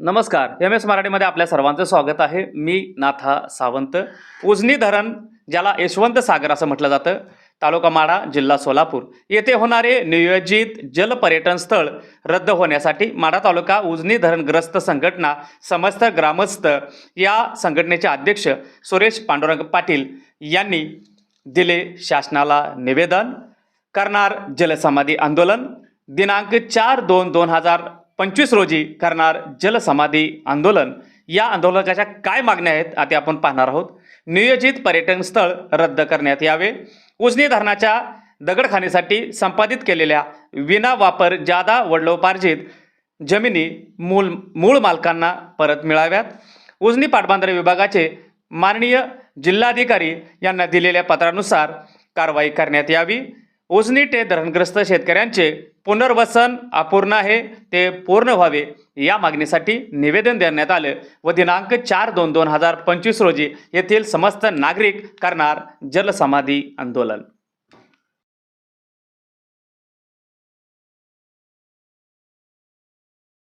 नमस्कार. M S मराठीमध्ये आपल्या सर्वांचं स्वागत आहे. मी नाथा सावंत. उजनी धरण ज्याला यशवंत सागर असं म्हटलं जातं तालुका माडा जिल्हा सोलापूर. येथे होणारे नियोजित जल पर्यटन स्थळ रद्द होण्यासाठी माडा तालुका उजनी धरणग्रस्त संघटना समस्त ग्रामस्थ या संघटनेचे अध्यक्ष सुरेश पांडुरंग पाटील यांनी दिले शासनाला निवेदन. करणार जलसमाधी आंदोलन. दिनांक चार दोन दोन हजार पंचवीस रोजी करणार जलसमाधी आंदोलन. या आंदोलनाच्या काय मागण्या आहेत आता आपण पाहणार आहोत. नियोजित पर्यटन स्थळ रद्द करण्यात यावे. उजनी धरणाच्या दगडखाणीसाठी संपादित केलेल्या विना वापर जादा वडलोपार्जित जमिनी मूल मूळ मालकांना परत मिळाव्यात. उजनी पाटबंधारे विभागाचे माननीय जिल्हाधिकारी यांना दिलेल्या पत्रानुसार कारवाई करण्यात यावी. उजनी धरणग्रस्त शेतकऱ्यांचे पुनर्वसन अपूर्ण आहे ते पूर्ण व्हावे या मागणीसाठी निवेदन देण्यात आलं. व दिनांक चार दोन दोन हजार पंचवीस रोजी येथील समस्त नागरिक करणार जलसमाधी आंदोलन.